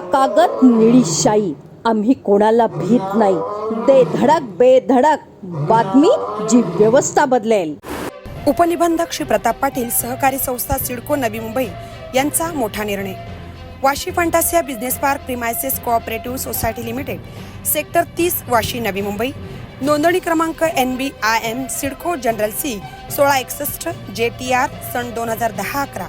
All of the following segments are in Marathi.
कागद निळी शाई आम्ही कोणाला भीत नाही. दे धडक बेधडक बातमी जी व्यवस्था बदलेल. उपनिबंधक श्री प्रताप पाटील सहकारी संस्था सिडको नवी मुंबई यांचा मोठा निर्णय. Vashi Fantasia business park premises cooperative society limited sector तीस वाशी नवी मुंबई. नोंदणी क्रमांक N B I M CIDCO general C सोळा एकसष्ट जे टी आर सन दोन हजार दहा अकरा.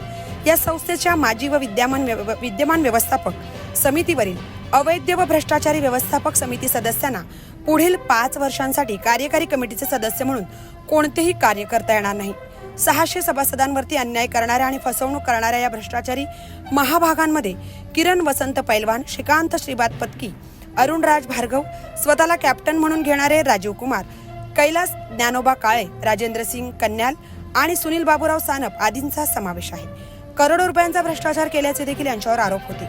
या संस्थेच्या माजी व विद्यमान व्यव- विद्यमान व्यवस्थापक समितीवरील अवैध व भ्रष्टाचारी व्यवस्थापक समिती सदस्यांना पुढील पाच वर्षांसाठी कार्यकारी कमिटीचे सदस्य म्हणून कोणतेही कार्य करता येणार नाही. सहाशे सभासदांवरती अन्याय करणाऱ्या आणि फसवणूक करणाऱ्या या भ्रष्टाचारी महाभागांमध्ये किरण वसंत पैलवान श्रीकांत श्रीबाद पत्की अरुणराज भार्गव स्वतःला कॅप्टन म्हणून घेणारे राजीव कुमार कैलास ज्ञानोबा काळे राजेंद्र सिंग कन्याल आणि सुनील बाबूराव सानप आदींचा समावेश आहे. करोडो रुपयांचा भ्रष्टाचार केल्याचे देखील यांच्यावर आरोप होते.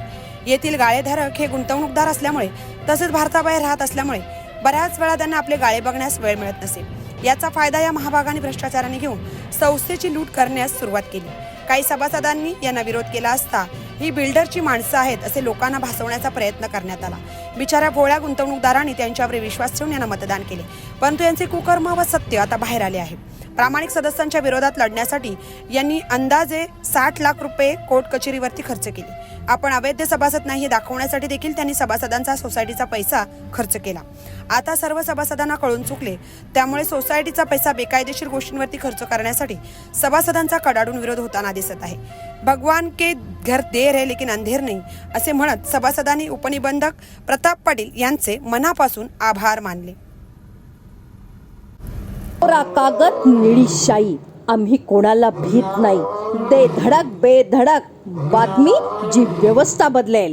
येथील गाळेधारक हे गुंतवणूकदार असल्यामुळे तसेच भारताबाहेर राहत असल्यामुळे बऱ्याच वेळा त्यांना आपले गाळे बघण्यास वेळ मिळत नसे. याचा फायदा या महाभागाने भ्रष्टाचाराने घेऊन संस्थेची लूट करण्यास सुरुवात केली. काही सभासदांनी यांना विरोध केला असता ही बिल्डरची माणसं आहेत असे लोकांना भासवण्याचा प्रयत्न करण्यात आला. बिचाऱ्या भोळ्या गुंतवणूकदारांनी त्यांच्यावर विश्वास ठेवून यांना मतदान केले. परंतु यांचे कुकर्म व सत्य आता बाहेर आले आहे. प्रामाणिक सदस्यांच्या विरोधात लढण्यासाठी यांनी अंदाजे साठ लाख रुपये कोर्ट कचेरीवरती खर्च केले. आपण अवैध सभासद नाही हे दाखवण्यासाठी देखील त्यांनी सभासदांचा सोसायटीचा पैसा खर्च केला. आता सर्व सभासदांना कळून चुकले. त्यामुळे सोसायटीचा पैसा बेकायदेशीर गोष्टींवरती खर्च करण्यासाठी सभासदांचा कडाडून विरोध होताना दिसत आहे. भगवान के घर देर है लेकिन अंधेर नाही असे म्हणत सभासदांनी उपनिबंधक प्रताप पाटील यांचे मनापासून आभार मानले. कागद निळी शाई आम्ही कोणाला भीत नाही. दे धडक बेधडक. बातमी जी व्यवस्था बदलेल.